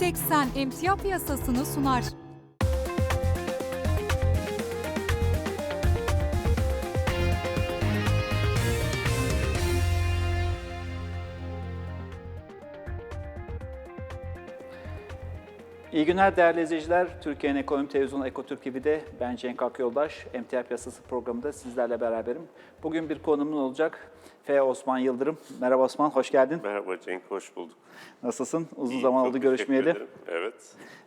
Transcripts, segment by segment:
Teksen emtia piyasasını sunar. İyi günler değerli izleyiciler. Türkiye'nin Ekonomi Televizyonu Ekotürk TV'de ben Cenk Akyoldaş. Emtia Piyasası programında sizlerle beraberim. Bugün bir konuğum olacak. F. Osman Yıldırım. Merhaba Osman, hoş geldin. Merhaba Cenk, hoş bulduk. Nasılsın? Uzun İyiyim, zaman oldu görüşmeyeli. ederim. Evet.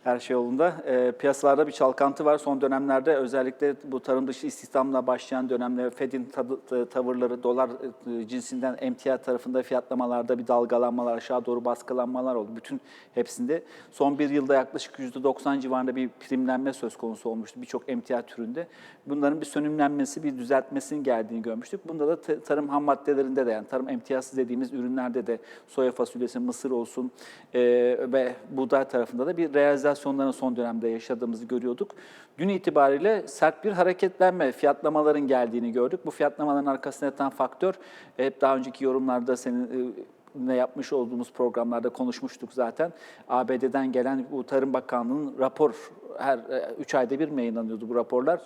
Her şey yolunda. Ee, piyasalarda bir çalkantı var son dönemlerde. Özellikle bu tarım dışı istihdamla başlayan dönemde Fed'in tavırları, dolar e, cinsinden emtia tarafında fiyatlamalarda bir dalgalanmalar, aşağı doğru baskılanmalar oldu. Bütün hepsinde. Son bir yılda yaklaşık %90 civarında bir primlenme söz konusu olmuştu birçok emtia türünde. Bunların bir sönümlenmesi, bir düzeltmesinin geldiğini görmüştük. Bunda da tarım ham maddelerinde de yani tarım emtiyası dediğimiz ürünlerde de soya fasulyesi, mısır olsun e, ve buğday tarafında da bir realizasyonların son dönemde yaşadığımızı görüyorduk. Dün itibariyle sert bir hareketlenme, fiyatlamaların geldiğini gördük. Bu fiyatlamaların arkasında yatan faktör hep daha önceki yorumlarda senin e, ne yapmış olduğumuz programlarda konuşmuştuk zaten. ABD'den gelen bu Tarım Bakanlığı'nın rapor her 3 ayda bir mi yayınlanıyordu bu raporlar?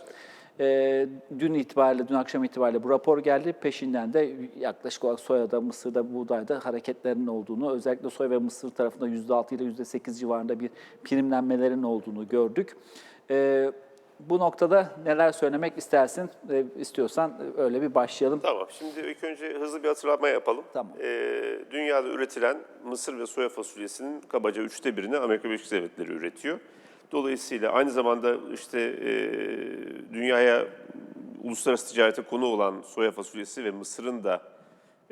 E, dün itibariyle, dün akşam itibariyle bu rapor geldi. Peşinden de yaklaşık olarak soyada, mısırda, buğdayda hareketlerin olduğunu, özellikle soya ve mısır tarafında %6 ile %8 civarında bir primlenmelerin olduğunu gördük. E, bu noktada neler söylemek istersin, e, istiyorsan öyle bir başlayalım. Tamam, şimdi ilk önce hızlı bir hatırlatma yapalım. Tamam. Ee, dünyada üretilen mısır ve soya fasulyesinin kabaca üçte birini Amerika Birleşik Devletleri üretiyor. Dolayısıyla aynı zamanda işte e, dünyaya uluslararası ticarete konu olan soya fasulyesi ve mısırın da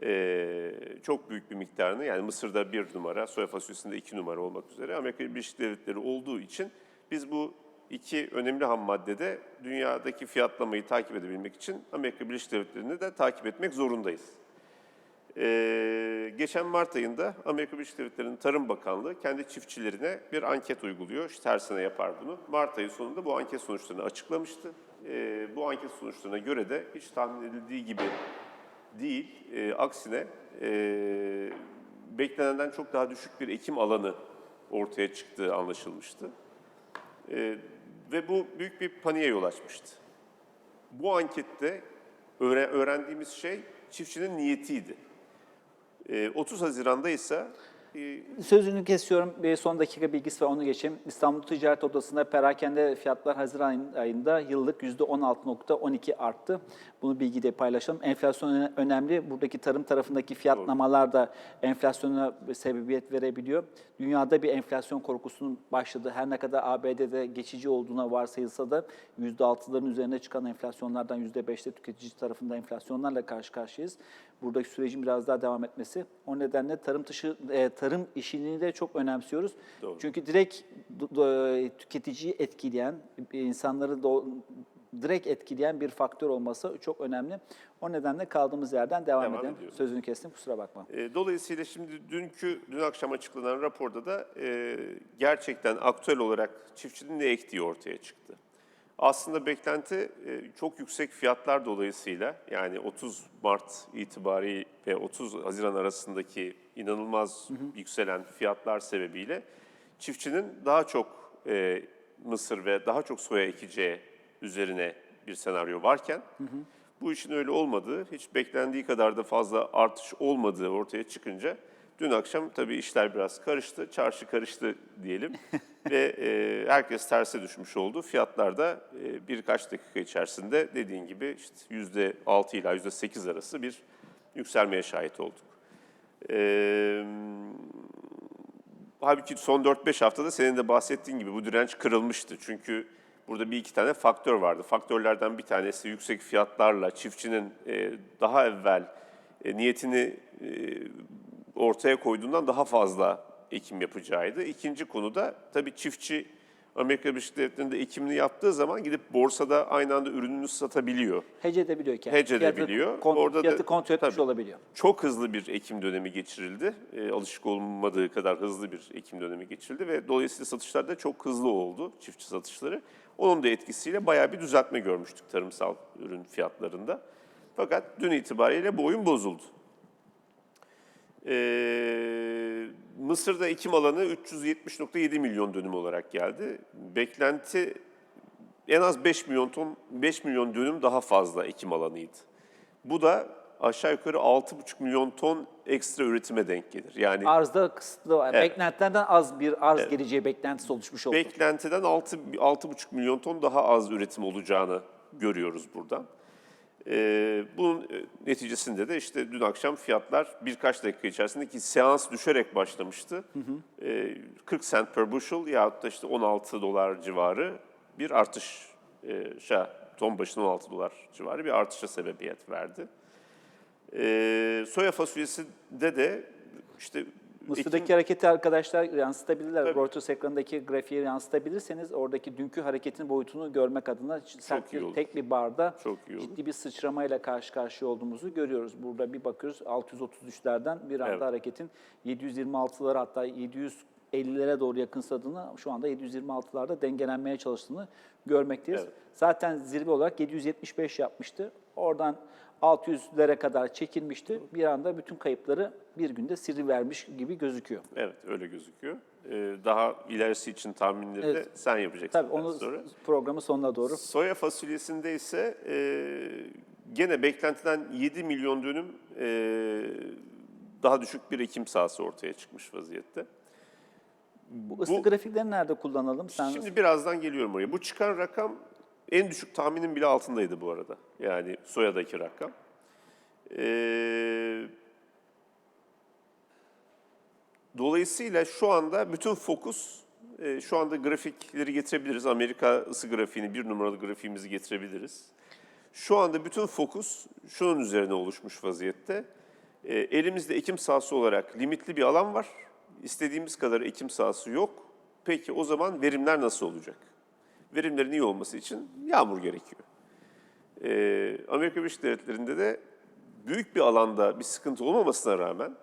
e, çok büyük bir miktarını yani Mısır'da bir numara, soya fasulyesinde iki numara olmak üzere Amerika Birleşik Devletleri olduğu için biz bu iki önemli ham maddede dünyadaki fiyatlamayı takip edebilmek için Amerika Birleşik Devletleri'ni de takip etmek zorundayız. Ee, geçen Mart ayında Amerika Birleşik Devletleri'nin Tarım Bakanlığı kendi çiftçilerine bir anket uyguluyor. İşte her sene yapar bunu. Mart ayı sonunda bu anket sonuçlarını açıklamıştı. Ee, bu anket sonuçlarına göre de hiç tahmin edildiği gibi değil, e, aksine e, beklenenden çok daha düşük bir ekim alanı ortaya çıktığı anlaşılmıştı. E, ve bu büyük bir paniğe yol açmıştı. Bu ankette öğre- öğrendiğimiz şey çiftçinin niyetiydi. E, 30 Haziran'da ise e, Sözünü kesiyorum. Bir son dakika bilgisi ve onu geçeyim. İstanbul Ticaret Odası'nda perakende fiyatlar Haziran ayında yıllık %16.12 arttı. Bunu bilgiyle paylaşalım. Enflasyon öne- önemli. Buradaki tarım tarafındaki fiyatlamalar da enflasyona sebebiyet verebiliyor. Dünyada bir enflasyon korkusunun başladığı, her ne kadar ABD'de geçici olduğuna varsayılsa da %6'ların üzerine çıkan enflasyonlardan %5'te tüketici tarafında enflasyonlarla karşı karşıyayız. Buradaki sürecin biraz daha devam etmesi. O nedenle tarım dışı e, tarım işini de çok önemsiyoruz. Doğru. Çünkü direkt do- tüketiciyi etkileyen, insanları do- direkt etkileyen bir faktör olması çok önemli. O nedenle kaldığımız yerden devam, Devam edelim. ediyorum. Sözünü kestim kusura bakma. E, Dolayısıyla şimdi dünkü, dün akşam açıklanan raporda da e, gerçekten aktüel olarak çiftçinin ne ektiği ortaya çıktı. Aslında beklenti e, çok yüksek fiyatlar dolayısıyla yani 30 Mart itibari ve 30 Haziran arasındaki inanılmaz yükselen fiyatlar sebebiyle çiftçinin daha çok e, mısır ve daha çok soya ekeceği üzerine bir senaryo varken bu işin öyle olmadığı, hiç beklendiği kadar da fazla artış olmadığı ortaya çıkınca dün akşam tabii işler biraz karıştı, çarşı karıştı diyelim ve e, herkes terse düşmüş oldu. Fiyatlar da e, birkaç dakika içerisinde dediğin gibi işte %6 ila %8 arası bir yükselmeye şahit olduk. E, halbuki son 4-5 haftada senin de bahsettiğin gibi bu direnç kırılmıştı. Çünkü burada bir iki tane faktör vardı. Faktörlerden bir tanesi yüksek fiyatlarla çiftçinin e, daha evvel e, niyetini e, ortaya koyduğundan daha fazla ekim yapacağıydı. İkinci konu da tabii çiftçi Amerika Birleşik Devletleri'nde ekimini yaptığı zaman gidip borsada aynı anda ürününü satabiliyor. Hece edebiliyor kendini. Hece edebiliyor. Fiyatı, kon- Orada da- fiyatı kontrol etmiş tabii. olabiliyor. Çok hızlı bir ekim dönemi geçirildi. E, alışık olmadığı kadar hızlı bir ekim dönemi geçirildi ve dolayısıyla satışlar da çok hızlı oldu, çiftçi satışları. Onun da etkisiyle bayağı bir düzeltme görmüştük tarımsal ürün fiyatlarında. Fakat dün itibariyle bu oyun bozuldu. E, Mısır'da ekim alanı 370.7 milyon dönüm olarak geldi. Beklenti en az 5 milyon ton, 5 milyon dönüm daha fazla ekim alanıydı. Bu da aşağı yukarı 6,5 milyon ton ekstra üretime denk gelir. Yani Arzda kısıtlı, Evet. beklentilerden az bir arz geleceği beklentisi oluşmuş oldu. beklentiden 6 6,5 milyon ton daha az üretim olacağını görüyoruz buradan. Ee, bunun e, neticesinde de işte dün akşam fiyatlar birkaç dakika içerisinde ki seans düşerek başlamıştı. Ee, 40 cent per bushel yahut da işte 16 dolar civarı bir artışa, ton başına 16 dolar civarı bir artışa sebebiyet verdi. Ee, soya fasulyesinde de işte Mısır'daki Ekim- hareketi arkadaşlar yansıtabilirler. Tabii. Reuters ekranındaki grafiği yansıtabilirseniz oradaki dünkü hareketin boyutunu görmek adına sert bir, tek bir barda ciddi bir sıçramayla karşı karşıya olduğumuzu görüyoruz. Burada bir bakıyoruz 633'lerden bir anda Evet. hareketin 726'lara hatta 750'lere doğru yakınsadığını şu anda 726'larda dengelenmeye çalıştığını görmekteyiz. Evet. Zaten zirve olarak 775 yapmıştı. Oradan 600'lere kadar çekilmişti. Bir anda bütün kayıpları bir günde siri vermiş gibi gözüküyor. Evet öyle gözüküyor. Ee, daha ilerisi için tahminleri de Evet. sen yapacaksın. Tabii biraz onu sonra. programın sonuna doğru. Soya fasulyesinde ise e, gene beklentiden 7 milyon dönüm e, daha düşük bir ekim sahası ortaya çıkmış vaziyette. Bu ısı grafikleri nerede kullanalım? Sen Şimdi birazdan geliyorum oraya. Bu çıkan rakam en düşük tahminin bile altındaydı bu arada. Yani soyadaki rakam. Ee, dolayısıyla şu anda bütün fokus, e, şu anda grafikleri getirebiliriz. Amerika ısı grafiğini, bir numaralı grafiğimizi getirebiliriz. Şu anda bütün fokus şunun üzerine oluşmuş vaziyette. E, elimizde ekim sahası olarak limitli bir alan var. İstediğimiz kadar ekim sahası yok. Peki o zaman verimler nasıl olacak? Verimlerin iyi olması için yağmur gerekiyor. Ee, Amerika Birleşik Devletleri'nde de büyük bir alanda bir sıkıntı olmamasına rağmen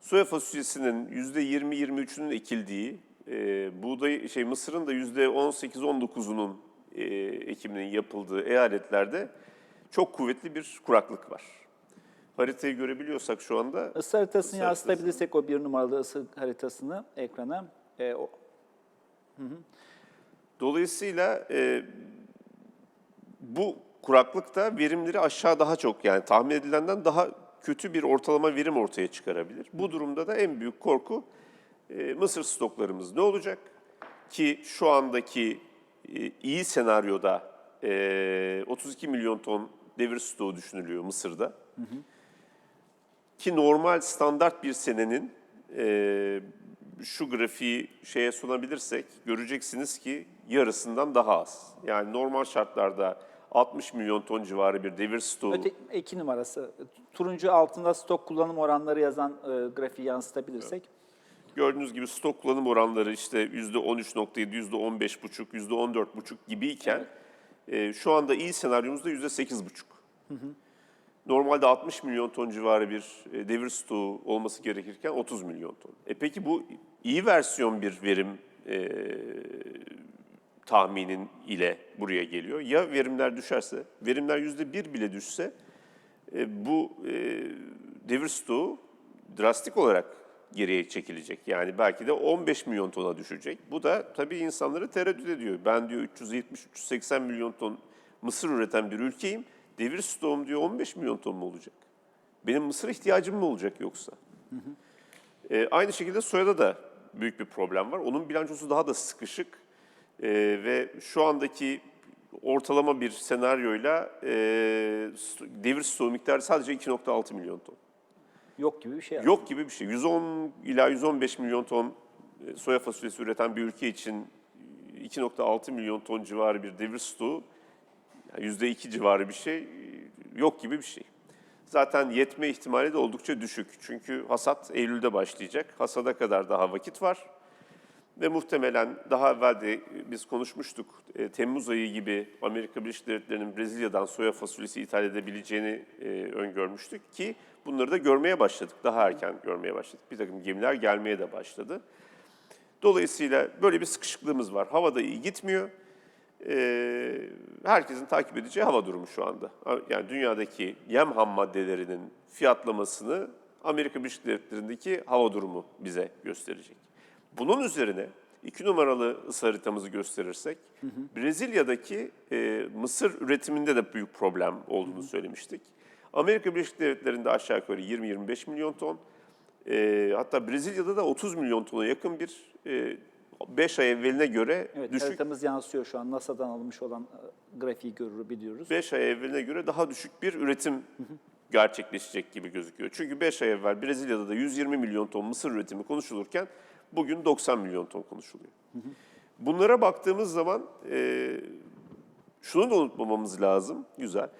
soya fasulyesinin %20-23'ünün ekildiği, e, buğday şey Mısır'ın da %18-19'unun e, ekiminin yapıldığı eyaletlerde çok kuvvetli bir kuraklık var. Haritayı görebiliyorsak şu anda ısı haritasını Isı yansıtabilirsek o bir numaralı ısı haritasını ekrana. e, o, Dolayısıyla e, bu kuraklıkta verimleri aşağı daha çok yani tahmin edilenden daha kötü bir ortalama verim ortaya çıkarabilir. Bu durumda da en büyük korku e, mısır stoklarımız ne olacak? Ki şu andaki e, iyi senaryoda e, 32 milyon ton devir stoğu düşünülüyor Mısır'da. Ki normal standart bir senenin e, şu grafiği şeye sunabilirsek göreceksiniz ki yarısından daha az. Yani normal şartlarda 60 milyon ton civarı bir devir stoğu. öte, iki numarası. Turuncu altında stok kullanım oranları yazan e, grafiği yansıtabilirsek. Gördüğünüz gibi stok kullanım oranları işte %13.7, %15.5, %14.5 gibiyken e, şu anda iyi senaryomuzda %8.5. Normalde 60 milyon ton civarı bir e, devir stoğu olması gerekirken 30 milyon ton. E peki bu iyi versiyon bir verim e, tahminin ile buraya geliyor. Ya verimler düşerse, verimler %1 bile düşse e, bu e, devir stoğu drastik olarak geriye çekilecek. Yani belki de 15 milyon tona düşecek. Bu da tabii insanları tereddüt ediyor. Ben diyor 370-380 milyon ton mısır üreten bir ülkeyim. Devir stoğum diyor 15 milyon ton mu olacak? Benim mısır ihtiyacım mı olacak yoksa? E, aynı şekilde soyada da büyük bir problem var. Onun bilançosu daha da sıkışık E, ve şu andaki ortalama bir senaryoyla e, devir stoğu miktarı sadece 2.6 milyon ton. Yok gibi bir şey. Yok gibi bir şey. 110 ila 115 milyon ton e, soya fasulyesi üreten bir ülke için 2.6 milyon ton civarı bir devir stoğu, yani %2 civarı bir şey, e, yok gibi bir şey. Zaten yetme ihtimali de oldukça düşük. Çünkü hasat Eylül'de başlayacak. Hasada kadar daha vakit var. Ve muhtemelen daha evvel de biz konuşmuştuk. e, Temmuz ayı gibi Amerika Birleşik Devletleri'nin Brezilya'dan soya fasulyesi ithal edebileceğini e, öngörmüştük ki bunları da görmeye başladık. Daha erken görmeye başladık. Bir takım gemiler gelmeye de başladı. Dolayısıyla böyle bir sıkışıklığımız var. Hava da iyi gitmiyor. E, herkesin takip edeceği hava durumu şu anda. Yani dünyadaki yem ham maddelerinin fiyatlamasını Amerika Birleşik Devletleri'ndeki hava durumu bize gösterecek. Bunun üzerine iki numaralı ısı haritamızı gösterirsek, Brezilya'daki e, mısır üretiminde de büyük problem olduğunu söylemiştik. Amerika Birleşik Devletleri'nde aşağı yukarı 20-25 milyon ton, e, hatta Brezilya'da da 30 milyon tona yakın bir 5 ay evveline göre Evet, düşük haritamız yansıyor şu an. NASA'dan alınmış olan e, grafiği görür biliyoruz. 5 ay evveline göre daha düşük bir üretim gerçekleşecek gibi gözüküyor. Çünkü 5 ay evvel Brezilya'da da 120 milyon ton mısır üretimi konuşulurken bugün 90 milyon ton konuşuluyor. Bunlara baktığımız zaman e, şunu da unutmamamız lazım, güzel.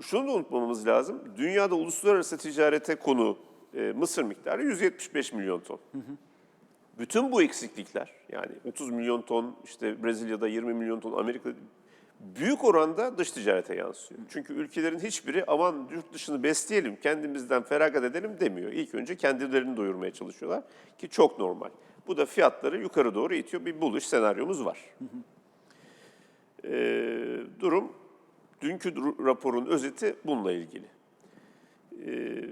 Şunu da unutmamamız lazım, dünyada uluslararası ticarete konu e, mısır miktarı 175 milyon ton. Bütün bu eksiklikler yani 30 milyon ton işte Brezilya'da 20 milyon ton Amerika'da büyük oranda dış ticarete yansıyor. Çünkü ülkelerin hiçbiri aman yurt dışını besleyelim, kendimizden feragat edelim demiyor. İlk önce kendilerini doyurmaya çalışıyorlar ki çok normal. Bu da fiyatları yukarı doğru itiyor. Bir buluş senaryomuz var. Ee, durum dünkü raporun özeti bununla ilgili. Ee,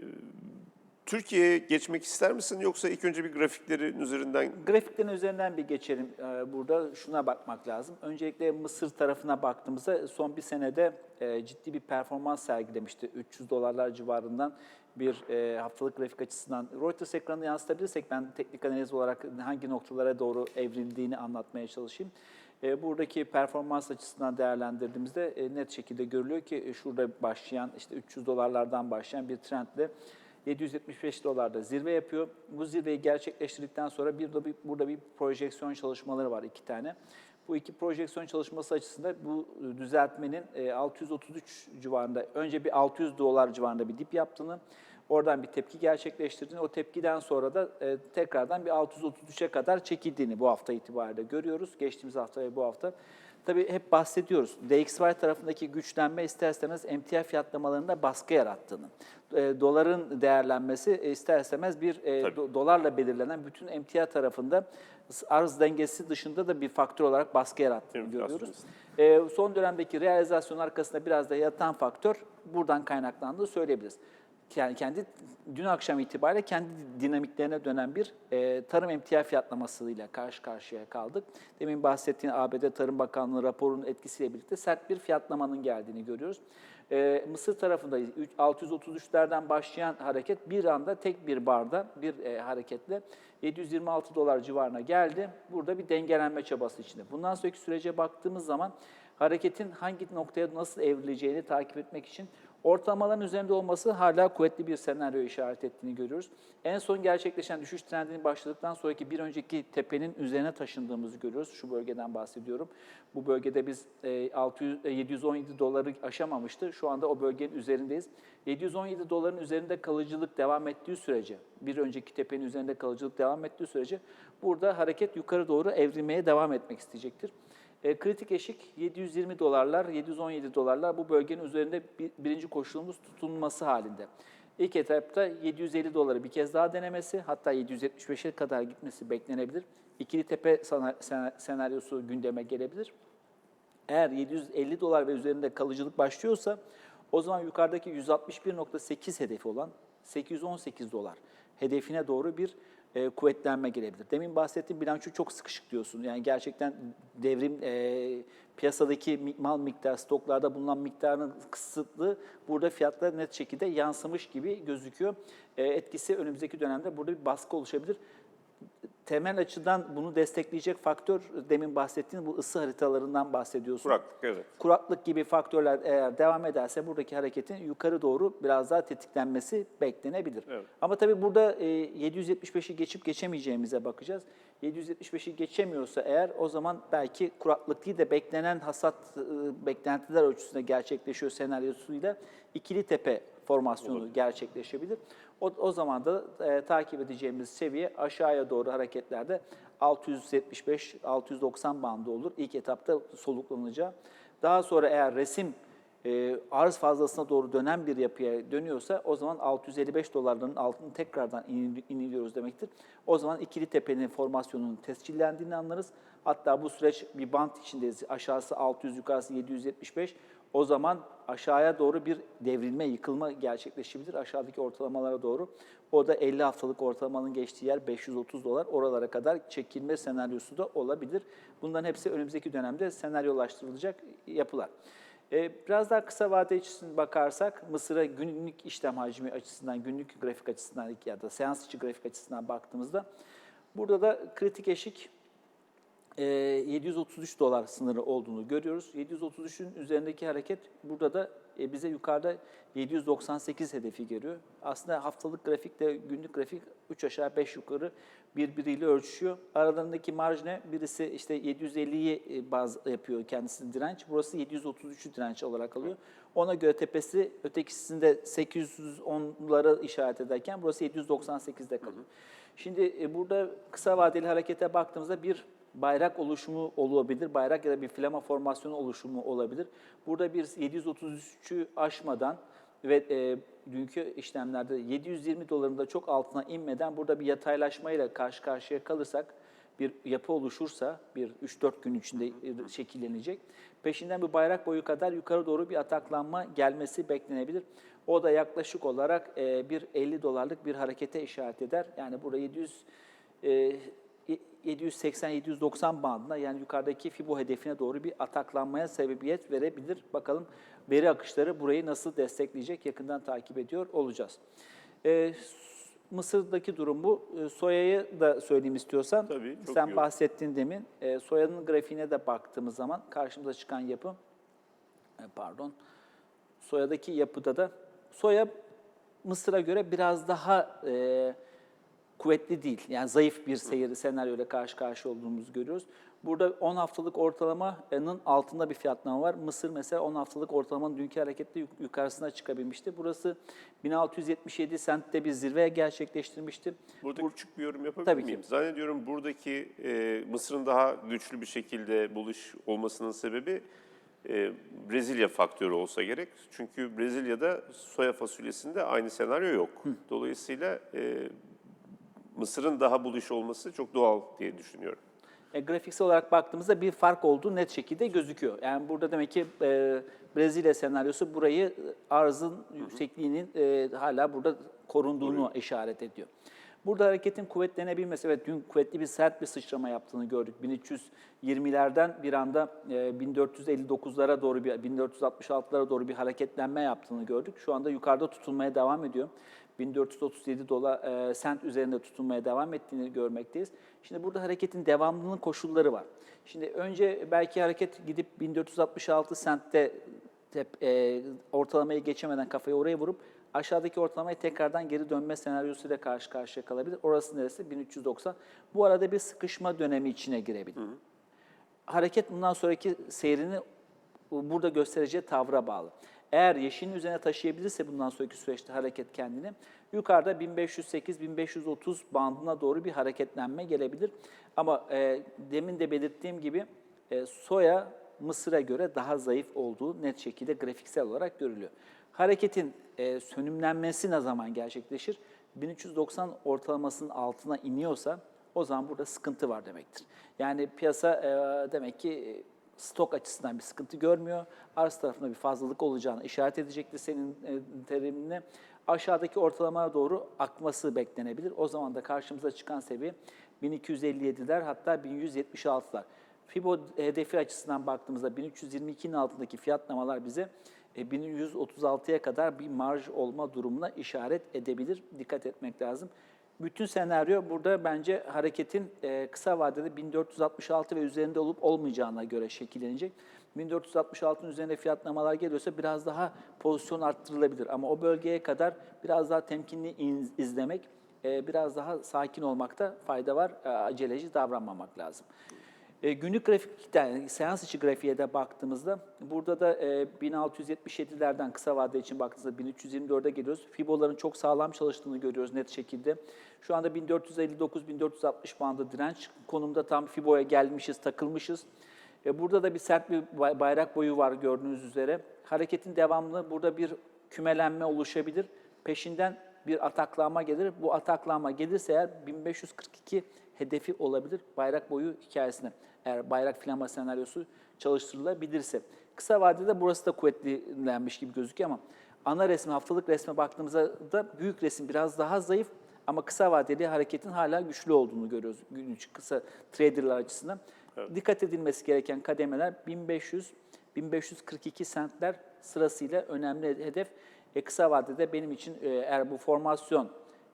Türkiye'ye geçmek ister misin yoksa ilk önce bir grafiklerin üzerinden Grafiklerin üzerinden bir geçelim. Ee, Burada şuna bakmak lazım. Öncelikle Mısır tarafına baktığımızda son bir senede e, ciddi bir performans sergilemişti. 300 dolarlar civarından bir e, haftalık grafik açısından. Reuters ekranını yansıtabilirsek ben teknik analiz olarak hangi noktalara doğru evrildiğini anlatmaya çalışayım. E, Buradaki performans açısından değerlendirdiğimizde e, net şekilde görülüyor ki e, şurada başlayan işte 300 dolarlardan başlayan bir trendle 775 dolarda zirve yapıyor. Bu zirveyi gerçekleştirdikten sonra bir de bir, burada bir projeksiyon çalışmaları var iki tane. Bu iki projeksiyon çalışması açısından bu düzeltmenin e, 633 civarında, önce bir 600 dolar civarında bir dip yaptığını, oradan bir tepki gerçekleştirdiğini, o tepkiden sonra da e, tekrardan bir 633'e kadar çekildiğini bu hafta itibariyle görüyoruz. Geçtiğimiz hafta ve bu hafta. Tabii hep bahsediyoruz. DXY tarafındaki güçlenme ister istemez emtia fiyatlamalarında baskı yarattığını. E, doların değerlenmesi e, ister istemez bir e, do- dolarla belirlenen bütün emtia tarafında arz dengesi dışında da bir faktör olarak baskı yarattığını Enflasyon görüyoruz. E, son dönemdeki realizasyon arkasında biraz da yatan faktör buradan kaynaklandığı söyleyebiliriz. Yani kendi dün akşam itibariyle kendi dinamiklerine dönen bir e, tarım emtia fiyatlamasıyla karşı karşıya kaldık. Demin bahsettiğim ABD Tarım Bakanlığı raporunun etkisiyle birlikte sert bir fiyatlamanın geldiğini görüyoruz. E, Mısır tarafında üç- 633'lerden başlayan hareket bir anda tek bir barda bir e, hareketle 726 dolar civarına geldi. Burada bir dengelenme çabası içinde. Bundan sonraki sürece baktığımız zaman hareketin hangi noktaya nasıl evrileceğini takip etmek için ortalamaların üzerinde olması hala kuvvetli bir senaryo işaret ettiğini görüyoruz. En son gerçekleşen düşüş trendinin başladıktan sonraki bir önceki tepenin üzerine taşındığımızı görüyoruz. Şu bölgeden bahsediyorum. Bu bölgede biz e, 600, e, 717 doları aşamamıştı. Şu anda o bölgenin üzerindeyiz. 717 doların üzerinde kalıcılık devam ettiği sürece, bir önceki tepenin üzerinde kalıcılık devam ettiği sürece burada hareket yukarı doğru evrilmeye devam etmek isteyecektir. E, kritik eşik 720 dolarlar, 717 dolarlar bu bölgenin üzerinde bir- birinci koşulumuz tutunması halinde. İlk etapta 750 doları bir kez daha denemesi, hatta 775'e kadar gitmesi beklenebilir. İkili tepe senaryosu gündeme gelebilir. Eğer 750 dolar ve üzerinde kalıcılık başlıyorsa o zaman yukarıdaki 161.8 hedefi olan 818 dolar hedefine doğru bir e, kuvvetlenme gelebilir. Demin bahsettiğim bilanço çok sıkışık diyorsun. Yani gerçekten devrim e, piyasadaki mal miktar, stoklarda bulunan miktarın kısıtlı burada fiyatlar net şekilde yansımış gibi gözüküyor. E, etkisi önümüzdeki dönemde burada bir baskı oluşabilir temel açıdan bunu destekleyecek faktör demin bahsettiğin bu ısı haritalarından bahsediyorsun. kuraklık evet. Kuraklık gibi faktörler eğer devam ederse buradaki hareketin yukarı doğru biraz daha tetiklenmesi beklenebilir. Evet. Ama tabii burada e, 775'i geçip geçemeyeceğimize bakacağız. 775'i geçemiyorsa eğer o zaman belki kuraklık değil de beklenen hasat e, beklentiler ölçüsünde gerçekleşiyor senaryosuyla ikili tepe formasyonu gerçekleşebilir. O, o zaman da e, takip edeceğimiz seviye aşağıya doğru hareketlerde 675-690 bandı olur. İlk etapta soluklanacağı. Daha sonra eğer resim e, arz fazlasına doğru dönen bir yapıya dönüyorsa o zaman 655 dolarların altını tekrardan inil- iniliyoruz demektir. O zaman ikili tepenin formasyonunun tescillendiğini anlarız. Hatta bu süreç bir bant içindeyiz. Aşağısı 600, yukarısı 775. O zaman aşağıya doğru bir devrilme, yıkılma gerçekleşebilir aşağıdaki ortalamalara doğru. O da 50 haftalık ortalamanın geçtiği yer 530 dolar. Oralara kadar çekilme senaryosu da olabilir. Bunların hepsi önümüzdeki dönemde senaryolaştırılacak yapılar. Ee, Biraz daha kısa vade için bakarsak Mısır'a günlük işlem hacmi açısından, günlük grafik açısından ya da seans içi grafik açısından baktığımızda burada da kritik eşik e, 733 dolar sınırı olduğunu görüyoruz. 733'ün üzerindeki hareket burada da e, bize yukarıda 798 hedefi geliyor. Aslında haftalık grafikle günlük grafik 3 aşağı 5 yukarı birbiriyle ölçüşüyor. Aralarındaki marj ne? Birisi işte 750'yi e, baz yapıyor kendisi direnç. Burası 733'ü direnç olarak alıyor. Ona göre tepesi ötekisinde 810'lara işaret ederken burası 798'de kalıyor. Şimdi e, burada kısa vadeli harekete baktığımızda bir bayrak oluşumu olabilir. Bayrak ya da bir flama formasyonu oluşumu olabilir. Burada bir 733'ü aşmadan ve e, dünkü işlemlerde 720 doların da çok altına inmeden burada bir yataylaşmayla karşı karşıya kalırsak bir yapı oluşursa bir 3-4 gün içinde şekillenecek. Peşinden bir bayrak boyu kadar yukarı doğru bir ataklanma gelmesi beklenebilir. O da yaklaşık olarak e, bir 50 dolarlık bir harekete işaret eder. Yani burada 700 e, 780-790 bandına yani yukarıdaki Fibo hedefine doğru bir ataklanmaya sebebiyet verebilir. Bakalım veri akışları burayı nasıl destekleyecek yakından takip ediyor olacağız. Ee, Mısır'daki durum bu. Ee, Soya'yı da söyleyeyim istiyorsan. Tabii, çok Sen iyi bahsettin demin. Ee, Soya'nın grafiğine de baktığımız zaman karşımıza çıkan yapı, e, pardon, Soya'daki yapıda da Soya Mısır'a göre biraz daha e, kuvvetli değil. Yani zayıf bir seyir senaryoyla karşı karşıya olduğumuzu görüyoruz. Burada 10 haftalık ortalamanın altında bir fiyatlama var. Mısır mesela 10 haftalık ortalamanın dünkü harekette yuk- yukarısına çıkabilmişti. Burası 1677 sentte bir zirve gerçekleştirmişti. Burada küçük bir yorum yapabilir Tabii ki. miyim? Zannediyorum buradaki e, Mısır'ın daha güçlü bir şekilde buluş olmasının sebebi e, Brezilya faktörü olsa gerek. Çünkü Brezilya'da soya fasulyesinde aynı senaryo yok. Dolayısıyla e, Mısır'ın daha buluş olması çok doğal diye düşünüyorum. E, grafiksel olarak baktığımızda bir fark olduğu net şekilde gözüküyor. Yani burada demek ki e, Brezilya senaryosu burayı e, arzın yüksekliğinin e, hala burada korunduğunu işaret ediyor. Burada hareketin kuvvetlenebilmesi, evet dün kuvvetli bir sert bir sıçrama yaptığını gördük. 1320'lerden bir anda e, 1459'lara doğru bir 1466'lara doğru bir hareketlenme yaptığını gördük. Şu anda yukarıda tutulmaya devam ediyor. 1437 dolar e, sent üzerinde tutunmaya devam ettiğini görmekteyiz. Şimdi burada hareketin devamlılığının koşulları var. Şimdi önce belki hareket gidip 1466 sentte tep, e, ortalamayı geçemeden kafayı oraya vurup aşağıdaki ortalamaya tekrardan geri dönme senaryosuyla karşı karşıya kalabilir. Orası neresi? 1390. Bu arada bir sıkışma dönemi içine girebilir. Hareket bundan sonraki seyrini burada göstereceği tavra bağlı. Eğer yeşilin üzerine taşıyabilirse bundan sonraki süreçte hareket kendini, yukarıda 1508-1530 bandına doğru bir hareketlenme gelebilir. Ama e, demin de belirttiğim gibi e, soya Mısır'a göre daha zayıf olduğu net şekilde grafiksel olarak görülüyor. Hareketin e, sönümlenmesi ne zaman gerçekleşir? 1390 ortalamasının altına iniyorsa o zaman burada sıkıntı var demektir. Yani piyasa e, demek ki stok açısından bir sıkıntı görmüyor. Arz tarafında bir fazlalık olacağını işaret edecektir senin e, terimine. Aşağıdaki ortalamaya doğru akması beklenebilir. O zaman da karşımıza çıkan seviye 1257'ler hatta 1176'lar. Fibo hedefi açısından baktığımızda 1322'nin altındaki fiyatlamalar bize e, 1136'ya kadar bir marj olma durumuna işaret edebilir. Dikkat etmek lazım. Bütün senaryo burada bence hareketin e, kısa vadede 1466 ve üzerinde olup olmayacağına göre şekillenecek. 1466'ın üzerine fiyatlamalar geliyorsa biraz daha pozisyon arttırılabilir. Ama o bölgeye kadar biraz daha temkinli in- izlemek, e, biraz daha sakin olmakta fayda var. E, aceleci davranmamak lazım. E, günlük grafikten, seans içi grafiğe de baktığımızda burada da e, 1677'lerden kısa vade için baktığımızda 1324'e geliyoruz. Fiboların çok sağlam çalıştığını görüyoruz net şekilde. Şu anda 1459-1460 bandı direnç konumda tam Fibo'ya gelmişiz, takılmışız. E, burada da bir sert bir bay- bayrak boyu var gördüğünüz üzere. Hareketin devamlı burada bir kümelenme oluşabilir. Peşinden bir ataklanma gelir. Bu ataklanma gelirse eğer 1542 hedefi olabilir bayrak boyu hikayesine. Eğer bayrak flama senaryosu çalıştırılabilirse. Kısa vadede burası da kuvvetlenmiş gibi gözüküyor ama ana resme, haftalık resme baktığımızda da büyük resim biraz daha zayıf ama kısa vadeli hareketin hala güçlü olduğunu görüyoruz gün içi kısa traderlar açısından. Dikkat edilmesi gereken kademeler 1500 1542 sentler sırasıyla önemli hedef. E, kısa vadede benim için e, eğer bu formasyon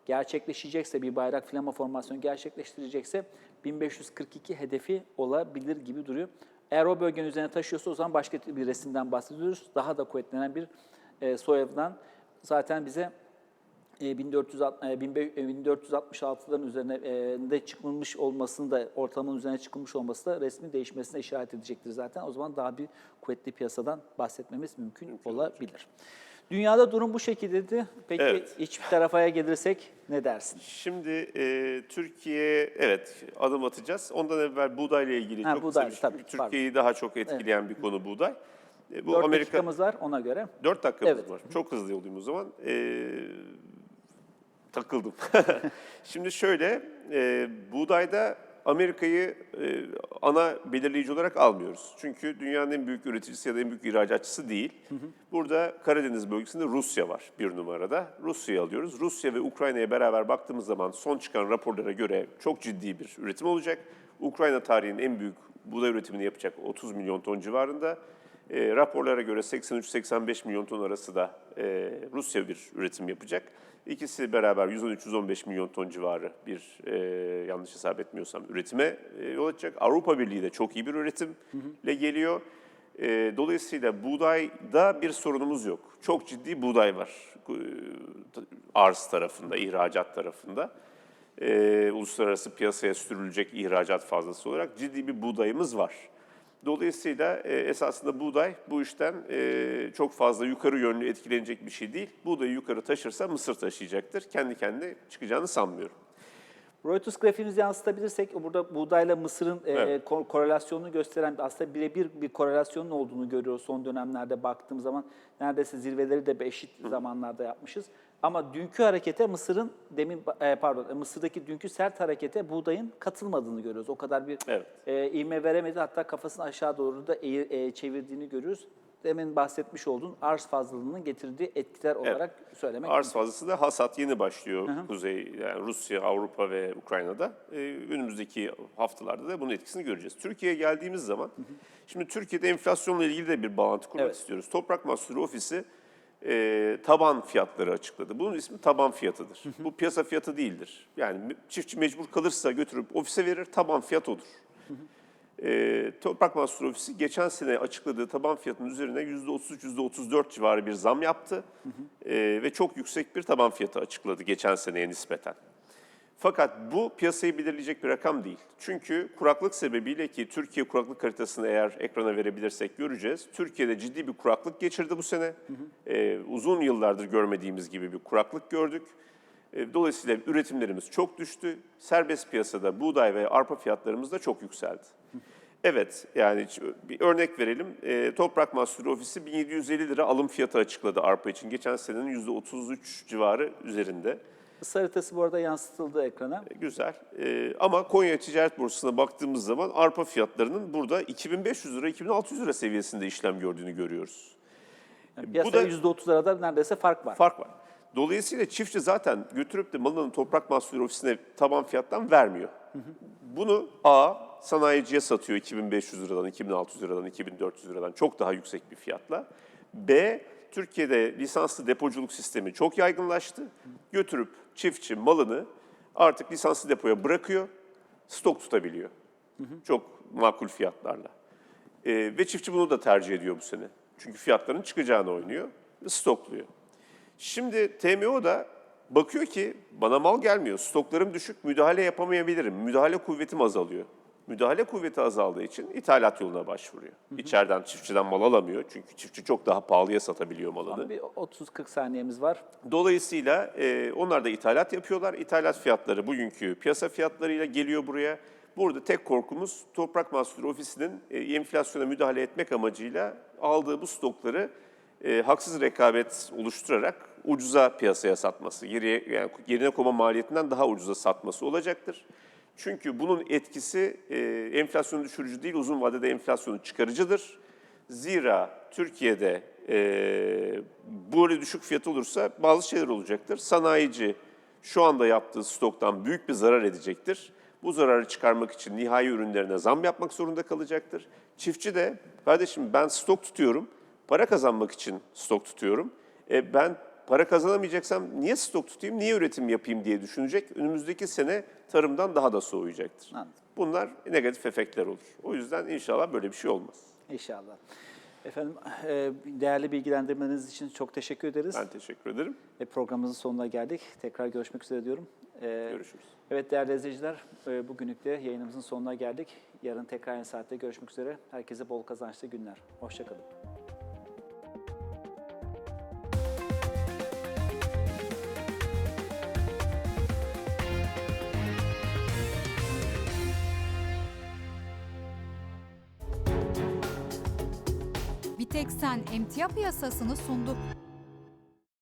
gerçekleşecekse, bir bayrak flama formasyonu gerçekleştirecekse 1542 hedefi olabilir gibi duruyor. Eğer o bölgenin üzerine taşıyorsa o zaman başka bir resimden bahsediyoruz. Daha da kuvvetlenen bir e, Soyev'den zaten bize e, 1460 e, 1466'ların üzerine e, de çıkılmış olmasını da ortalamanın üzerine çıkılmış olması da resmin değişmesine işaret edecektir zaten. O zaman daha bir kuvvetli piyasadan bahsetmemiz mümkün, olabilir. Dünyada durum bu şekildeydi. Peki Evet. hiçbir tarafa gelirsek ne dersin? Şimdi e, Türkiye evet adım atacağız. Ondan evvel buğdayla ilgili Ha, çok buğday, kısa bir çünkü Türkiye'yi daha çok etkileyen bir konu buğday. E, bu 4 Amerika dakikamız var ona göre. 4 dakikamız Evet. var. Çok hızlı yollayayım o zaman. E, takıldım. Şimdi şöyle e, buğdayda Amerika'yı e, ana belirleyici olarak almıyoruz. Çünkü dünyanın en büyük üreticisi ya da en büyük ihracatçısı değil. Burada Karadeniz bölgesinde Rusya var bir numarada. Rusya'yı alıyoruz. Rusya ve Ukrayna'ya beraber baktığımız zaman son çıkan raporlara göre çok ciddi bir üretim olacak. Ukrayna tarihinin en büyük buğday üretimini yapacak 30 milyon ton civarında. E, raporlara göre 83-85 milyon ton arası da e, Rusya bir üretim yapacak. İkisi beraber 113-115 milyon ton civarı bir e, yanlış hesap etmiyorsam üretime e, yol açacak. Avrupa Birliği de çok iyi bir üretimle geliyor. E, dolayısıyla buğdayda bir sorunumuz yok. Çok ciddi buğday var e, arz tarafında, ihracat tarafında. E, uluslararası piyasaya sürülecek ihracat fazlası olarak ciddi bir buğdayımız var. Dolayısıyla e, esasında buğday bu işten e, çok fazla yukarı yönlü etkilenecek bir şey değil. Buğdayı yukarı taşırsa Mısır taşıyacaktır. Kendi kendine çıkacağını sanmıyorum. Reuters grafiğimizi yansıtabilirsek burada buğdayla Mısır'ın e, Evet. ko- korelasyonunu gösteren aslında birebir bir korelasyonun olduğunu görüyoruz son dönemlerde baktığım zaman. Neredeyse zirveleri de eşit zamanlarda yapmışız. Ama dünkü harekete Mısır'ın demin e, pardon Mısır'daki dünkü sert harekete buğdayın katılmadığını görüyoruz. O kadar bir Evet. e, ivme veremedi. Hatta kafasını aşağı doğru da eğir, e, çevirdiğini görüyoruz. Demin bahsetmiş olduğun arz fazlalığının getirdiği etkiler olarak söylemek Arz fazlası da hasat yeni başlıyor Kuzey, yani Rusya, Avrupa ve Ukrayna'da. Ee, önümüzdeki haftalarda da bunun etkisini göreceğiz. Türkiye'ye geldiğimiz zaman, şimdi Türkiye'de enflasyonla ilgili de bir bağlantı kurmak Evet. istiyoruz. Toprak Mahsulü Ofisi e, taban fiyatları açıkladı. Bunun ismi taban fiyatıdır. Bu piyasa fiyatı değildir. Yani çiftçi mecbur kalırsa götürüp ofise verir, taban fiyat odur. E, Toprak Mahsulü Ofisi geçen sene açıkladığı taban fiyatının üzerine %33, %34 civarı bir zam yaptı. E, ve çok yüksek bir taban fiyatı açıkladı geçen seneye nispeten. Fakat bu piyasayı belirleyecek bir rakam değil. Çünkü kuraklık sebebiyle ki Türkiye kuraklık haritasını eğer ekrana verebilirsek göreceğiz. Türkiye'de ciddi bir kuraklık geçirdi bu sene. Ee, uzun yıllardır görmediğimiz gibi bir kuraklık gördük. Ee, dolayısıyla üretimlerimiz çok düştü. Serbest piyasada buğday ve arpa fiyatlarımız da çok yükseldi. Evet, yani bir örnek verelim. Ee, Toprak Mahsulü Ofisi 1750 lira alım fiyatı açıkladı arpa için. Geçen senenin %33 civarı üzerinde. Isı haritası bu arada yansıtıldı ekrana. Güzel. Ee, ama Konya Ticaret Borsası'na baktığımız zaman arpa fiyatlarının burada 2500 lira, 2600 lira seviyesinde işlem gördüğünü görüyoruz. Yani bu piyasada da- %30 arada neredeyse fark var. Fark var. Dolayısıyla çiftçi zaten götürüp de malının toprak mahsulü ofisine taban fiyattan vermiyor. Bunu A, sanayiciye satıyor 2500 liradan, 2600 liradan, 2400 liradan çok daha yüksek bir fiyatla. B, Türkiye'de lisanslı depoculuk sistemi çok yaygınlaştı. Götürüp çiftçi malını artık lisanslı depoya bırakıyor, stok tutabiliyor. Çok makul fiyatlarla. Ee, ve çiftçi bunu da tercih ediyor bu sene. Çünkü fiyatların çıkacağını oynuyor ve stokluyor. Şimdi TMO da bakıyor ki bana mal gelmiyor, stoklarım düşük, müdahale yapamayabilirim, müdahale kuvvetim azalıyor. Müdahale kuvveti azaldığı için ithalat yoluna başvuruyor. İçeriden çiftçiden mal alamıyor çünkü çiftçi çok daha pahalıya satabiliyor malını. Bir 30-40 saniyemiz var. Dolayısıyla e, onlar da ithalat yapıyorlar. İthalat fiyatları bugünkü piyasa fiyatlarıyla geliyor buraya. Burada tek korkumuz Toprak Mahsulü Ofisi'nin e, enflasyona müdahale etmek amacıyla aldığı bu stokları e, haksız rekabet oluşturarak ucuza piyasaya satması, geriye yani yerine koma maliyetinden daha ucuza satması olacaktır. Çünkü bunun etkisi e, enflasyonu düşürücü değil, uzun vadede enflasyonu çıkarıcıdır. Zira Türkiye'de e, böyle düşük fiyat olursa bazı şeyler olacaktır. Sanayici şu anda yaptığı stoktan büyük bir zarar edecektir. Bu zararı çıkarmak için nihai ürünlerine zam yapmak zorunda kalacaktır. Çiftçi de kardeşim ben stok tutuyorum, para kazanmak için stok tutuyorum. E, ben para kazanamayacaksam niye stok tutayım, niye üretim yapayım diye düşünecek. Önümüzdeki sene tarımdan daha da soğuyacaktır. Anladım. Bunlar negatif efektler olur. O yüzden inşallah böyle bir şey olmaz. İnşallah. Efendim e, değerli bilgilendirmeniz için çok teşekkür ederiz. Ben teşekkür ederim. E, Programımızın sonuna geldik. Tekrar görüşmek üzere diyorum. E, Görüşürüz. Evet değerli izleyiciler, e, bugünlük de yayınımızın sonuna geldik. Yarın tekrar aynı saatte görüşmek üzere. Herkese bol kazançlı günler. Hoşçakalın. Biteksen emtia piyasasını sundu.